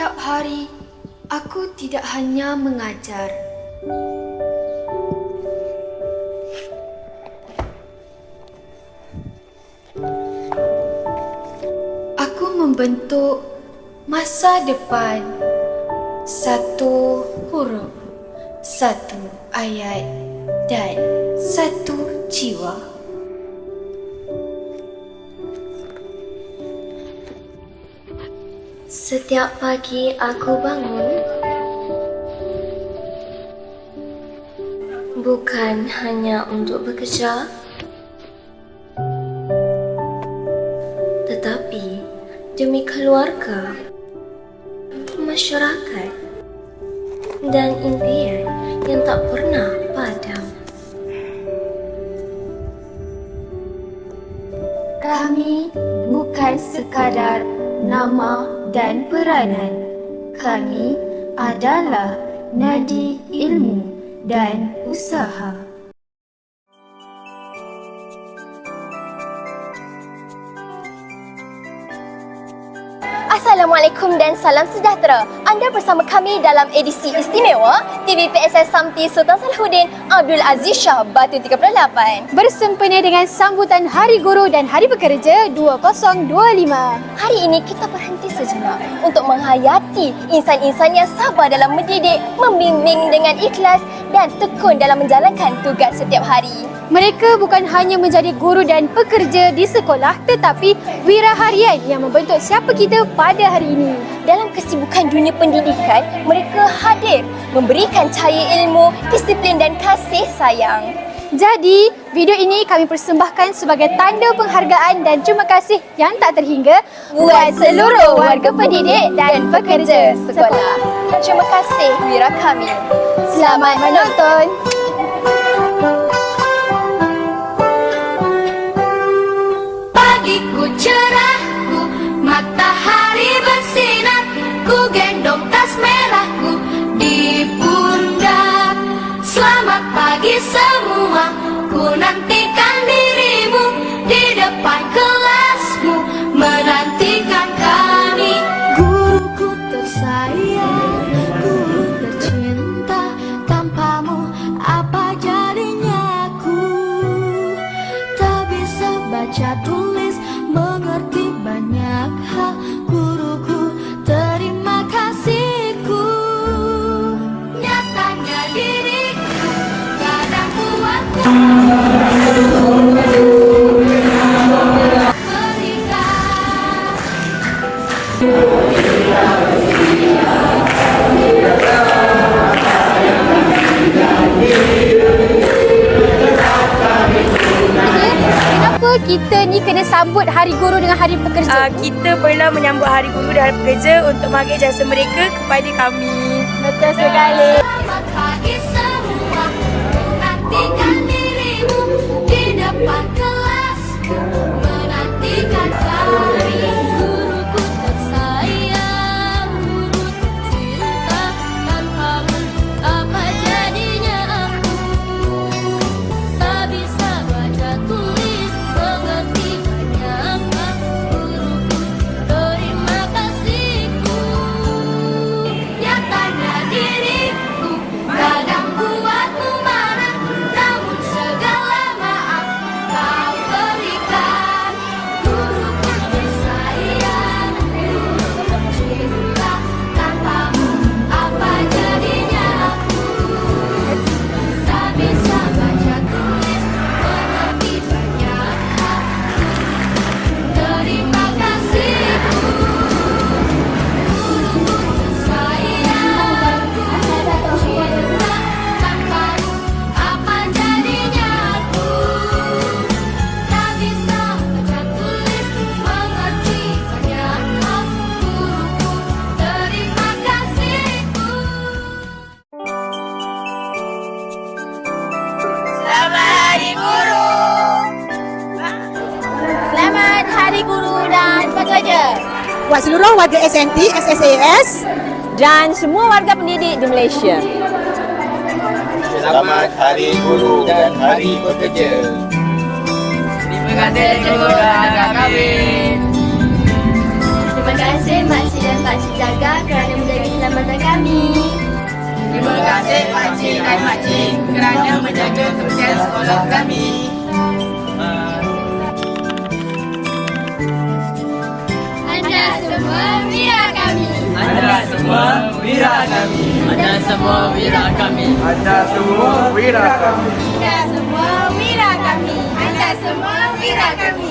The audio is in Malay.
Setiap hari, aku tidak hanya mengajar. Aku membentuk masa depan. Satu huruf, satu ayat dan satu jiwa. Setiap pagi aku bangun bukan hanya untuk bekerja tetapi demi keluarga, masyarakat dan impian yang tak pernah padam. Kami bukan sekadar nama dan peranan. Kami adalah nadi ilmu dan usaha. Assalamualaikum dan salam sejahtera. Anda bersama kami dalam edisi istimewa TVPSS Samti Sultan Salahuddin Abdul Aziz Shah Batu 38. bersempena dengan sambutan Hari Guru dan Hari Pekerja 2025. Hari ini kita berhenti sejenak untuk menghayati insan-insan yang sabar dalam mendidik, membimbing dengan ikhlas dan tekun dalam menjalankan tugas setiap hari. Mereka bukan hanya menjadi guru dan pekerja di sekolah tetapi wira harian yang membentuk siapa kita pada hari ini. Dalam kesibukan dunia pendidikan, mereka hadir memberikan cahaya ilmu, disiplin dan kasih sayang. Jadi, video ini kami persembahkan sebagai tanda penghargaan dan terima kasih yang tak terhingga buat seluruh warga pendidik dan pekerja sekolah. Terima kasih wira kami. Selamat menonton. Baca tulis Mengerti banyak hal. Terima kasihku. Nyatanya diriku Kadang buatku kita ni kena sambut Hari Guru dengan Hari Pekerja? uh, kita perlu menyambut Hari Guru dan Hari Pekerja untuk menghargai jasa mereka kepada kami. Betul sekali. Dan Pekerja. buat seluruh warga SNT, SSAS Dan semua warga pendidik di Malaysia. Selamat Hari Guru dan Hari Pekerja. Terima kasih Makcik dan Pak Pakcik Jaga kerana menjaga keselamatan kami. Terima kasih Pakcik dan Makcik kerana menjaga kebersihan sekolah kami. Semua wira kami. Anda semua wira kami. Anda semua wira kami. Anda semua wira kami. Anda semua wira kami.